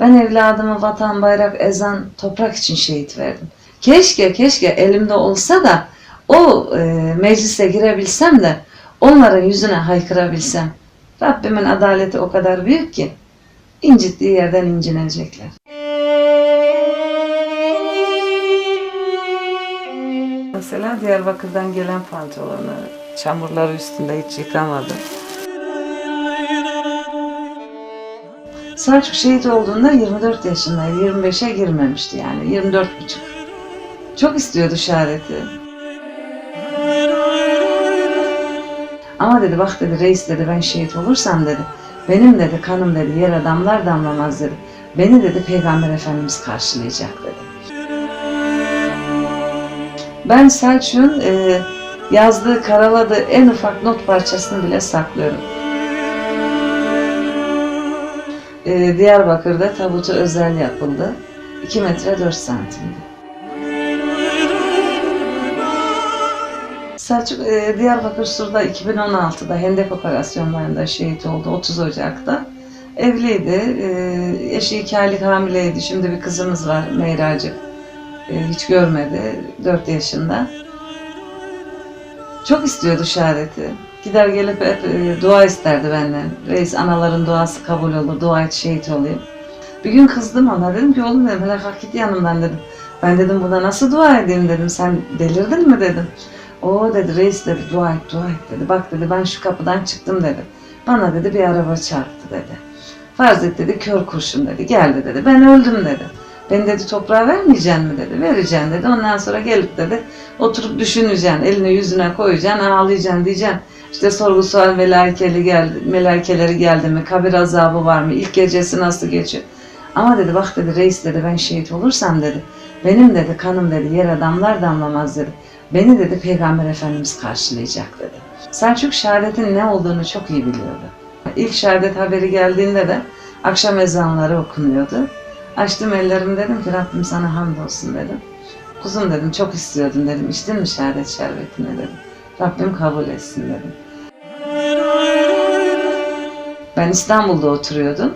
Ben evladımı vatan, bayrak, ezan, toprak için şehit verdim. Keşke, keşke elimde olsa da o e, meclise girebilsem de onların yüzüne haykırabilsem. Rabbimin adaleti o kadar büyük ki incittiği yerden incinecekler. Mesela Diyarbakır'dan gelen pantolonu çamurları üstünde hiç yıkamadım. Selçuk şehit olduğunda 24 yaşındaydı. 25'e girmemişti yani. 24 buçuk. Çok istiyordu şehadeti. Ama dedi bak dedi reis dedi ben şehit olursam dedi. Benim dedi kanım dedi yere damlar damlamaz dedi. Beni dedi Peygamber Efendimiz karşılayacak dedi. Ben Selçuk'un e, yazdığı, karaladığı en ufak not parçasını bile saklıyorum. E, Diyarbakır'da tabutu özel yapıldı. 2 metre 4 santimdi. Selçuk e, Diyarbakır Sur'da 2016'da Hendek operasyonlarında şehit oldu 30 Ocak'ta. Evliydi. E, eşi iki aylık hamileydi. Şimdi bir kızımız var Meyracık. E, hiç görmedi. 4 yaşında. Çok istiyordu şehadeti. Gider gelip hep dua isterdi benden. Reis anaların duası kabul olur. Dua et şehit olayım. Bir gün kızdım ona. Dedim ki oğlum dedim hele kalk git yanımdan dedim. Ben dedim buna nasıl dua edeyim dedim. Sen delirdin mi dedim. O dedi reis dedi dua et dua et dedi. Bak dedi ben şu kapıdan çıktım dedi. Bana dedi bir araba çarptı dedi. Farz et dedi kör kurşun dedi. Geldi dedi. Ben öldüm dedi. Ben dedi toprağa vermeyeceksin mi dedi. Vereceğim dedi. Ondan sonra gelip dedi oturup düşüneceksin. Elini yüzüne koyacaksın. Ağlayacaksın diyeceksin. İşte sorgu sual melaikeleri geldi, melaikeleri geldi mi? Kabir azabı var mı? İlk gecesi nasıl geçiyor? Ama dedi bak dedi reis dedi ben şehit olursam dedi. Benim dedi kanım dedi yere damlar damlamaz dedi. Beni dedi Peygamber Efendimiz karşılayacak dedi. Selçuk şehadetin ne olduğunu çok iyi biliyordu. İlk şehadet haberi geldiğinde de akşam ezanları okunuyordu. Açtım ellerimi dedim ki Rabbim sana hamdolsun dedim. Kuzum dedim çok istiyordum dedim. İçtin mi şehadet şerbetini dedim. Rabbim kabul etsin dedim. Ben İstanbul'da oturuyordum.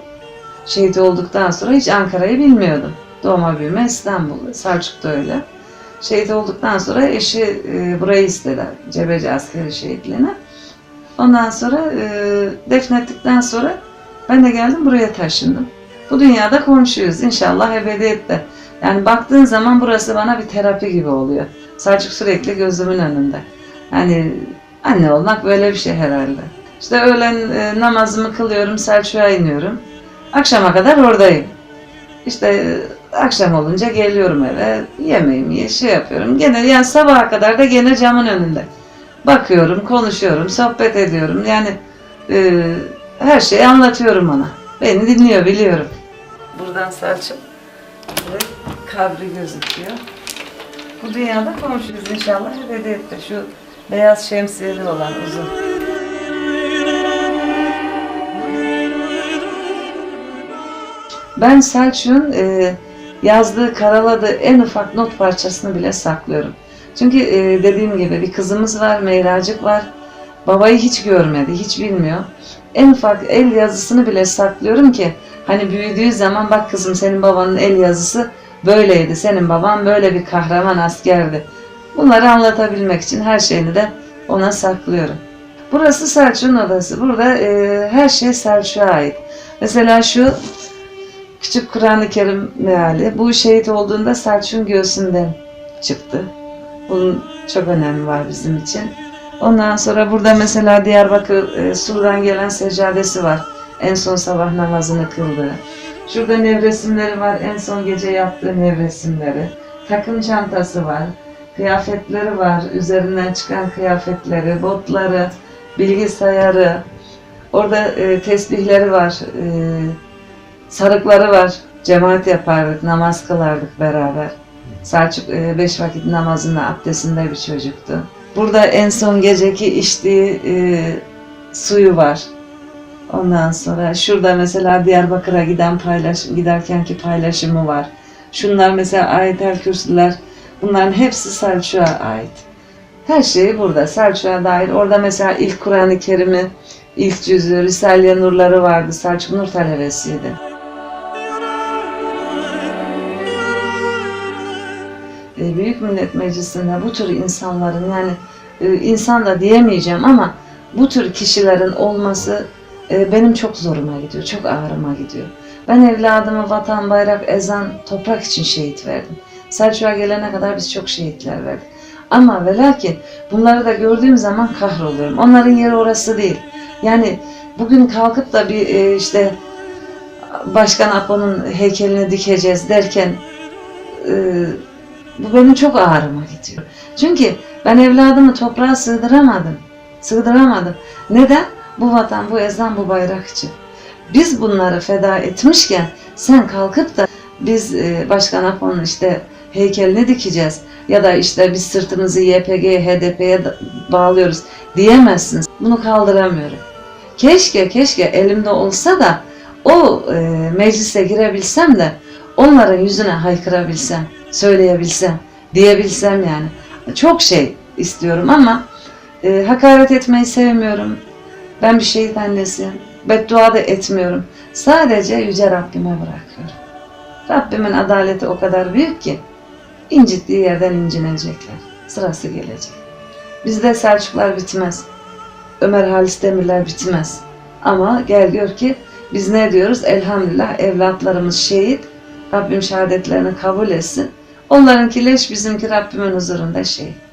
Şehit olduktan sonra hiç Ankara'yı bilmiyordum. Doğma büyüme İstanbul. Selçuk da öyle. Şehit olduktan sonra eşi e, burayı istedi. Cebeci askeri şehitliğine. Ondan sonra e, defnettikten sonra ben de geldim buraya taşındım. Bu dünyada komşuyuz inşallah ebediyette. Yani baktığın zaman burası bana bir terapi gibi oluyor. Selçuk sürekli gözümün önünde. Yani anne olmak böyle bir şey herhalde. İşte öğlen e, namazımı kılıyorum, Selçuk'a iniyorum. Akşama kadar oradayım. İşte e, akşam olunca geliyorum eve, yemeğimi ye, şey yapıyorum. Gene yani sabaha kadar da gene camın önünde. Bakıyorum, konuşuyorum, sohbet ediyorum. Yani e, her şeyi anlatıyorum ona. Beni dinliyor, biliyorum. Buradan Selçuk ve kabri gözüküyor. Bu dünyada komşuyuz inşallah ebediyette. Şu beyaz şemsiyeli olan uzun. Ben Selçuk'un e, yazdığı, karaladığı en ufak not parçasını bile saklıyorum. Çünkü e, dediğim gibi bir kızımız var, Meyracık var. Babayı hiç görmedi, hiç bilmiyor. En ufak el yazısını bile saklıyorum ki hani büyüdüğü zaman bak kızım senin babanın el yazısı böyleydi. Senin baban böyle bir kahraman askerdi. Bunları anlatabilmek için her şeyini de ona saklıyorum. Burası Selçuk'un odası. Burada e, her şey Selçuk'a ait. Mesela şu Küçük Kur'an-ı Kerim meali. Bu şehit olduğunda Selçuk'un göğsünden çıktı. Bunun çok önemi var bizim için. Ondan sonra burada mesela Diyarbakır e, Sur'dan gelen seccadesi var. En son sabah namazını kıldığı. Şurada nevresimleri var. En son gece yaptığı nevresimleri. Takım çantası var. Kıyafetleri var. Üzerinden çıkan kıyafetleri, botları, bilgisayarı. Orada e, tesbihleri var. E, sarıkları var. Cemaat yapardık, namaz kılardık beraber. Selçuk e, beş vakit namazında, abdestinde bir çocuktu. Burada en son geceki içtiği e, suyu var. Ondan sonra şurada mesela Diyarbakır'a giden paylaş, giderkenki paylaşımı var. Şunlar mesela ayetel kürsüler. Bunların hepsi Selçuk'a ait. Her şeyi burada Selçuk'a dair. Orada mesela ilk Kur'an-ı Kerim'i, ilk cüzü, Risale-i Nurları vardı. Selçuk Nur talebesiydi. E, Büyük Millet Meclisi'nde bu tür insanların yani e, insan da diyemeyeceğim ama bu tür kişilerin olması e, benim çok zoruma gidiyor, çok ağrıma gidiyor. Ben evladımı vatan, bayrak, ezan, toprak için şehit verdim. Selçuk'a gelene kadar biz çok şehitler verdik. Ama ve lakin bunları da gördüğüm zaman kahroluyorum. Onların yeri orası değil. Yani bugün kalkıp da bir e, işte Başkan Apo'nun heykelini dikeceğiz derken e, bu benim çok ağrıma gidiyor. Çünkü ben evladımı toprağa sığdıramadım. Sığdıramadım. Neden? Bu vatan, bu ezan, bu bayrak için. Biz bunları feda etmişken sen kalkıp da biz e, Başkan Apo'nun işte heykelini dikeceğiz ya da işte biz sırtımızı YPG, HDP'ye bağlıyoruz diyemezsiniz. Bunu kaldıramıyorum. Keşke keşke elimde olsa da o e, meclise girebilsem de onların yüzüne haykırabilsem, söyleyebilsem, diyebilsem yani. Çok şey istiyorum ama e, hakaret etmeyi sevmiyorum. Ben bir şehit annesiyim. Beddua da etmiyorum. Sadece Yüce Rabbime bırakıyorum. Rabbimin adaleti o kadar büyük ki incittiği yerden incinecekler. Sırası gelecek. Bizde Selçuklar bitmez. Ömer Halis Demirler bitmez. Ama gel gör ki biz ne diyoruz? Elhamdülillah evlatlarımız şehit. Rabbim şehadetlerini kabul etsin. Onlarınki leş bizimki Rabbimin huzurunda şehit.